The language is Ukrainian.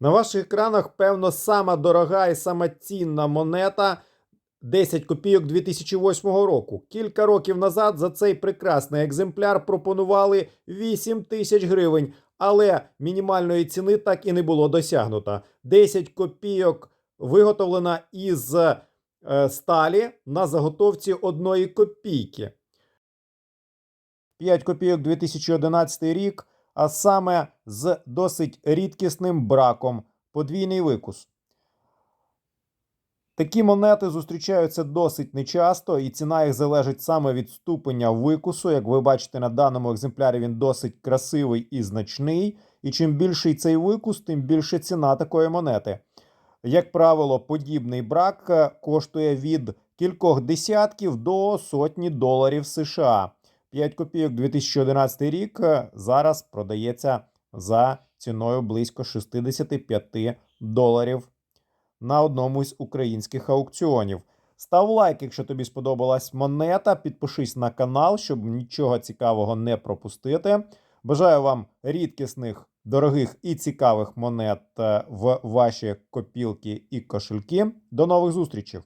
На ваших екранах, певно, сама дорога і сама цінна монета 10 копійок 2008 року. Кілька років назад за цей прекрасний екземпляр пропонували 8 тисяч гривень, але мінімальної ціни так і не було досягнуто. 10 копійок виготовлена із е, сталі на заготовці одної копійки. 5 копійок 2011 рік, а саме з досить рідкісним браком подвійний викус. Такі монети зустрічаються досить нечасто, і ціна їх залежить саме від ступеня викусу. Як ви бачите, на даному екземплярі він досить красивий і значний. І чим більший цей викус, тим більше ціна такої монети. Як правило, подібний брак е, коштує від кількох десятків до сотні доларів США. 5 копійок 2011 рік е, зараз продається за ціною близько 65 доларів на одному з українських аукціонів. Став лайк, якщо тобі сподобалась монета. Підпишись на канал, щоб нічого цікавого не пропустити. Бажаю вам рідкісних, дорогих і цікавих монет е, в ваші копілки і кошельки. До нових зустрічей!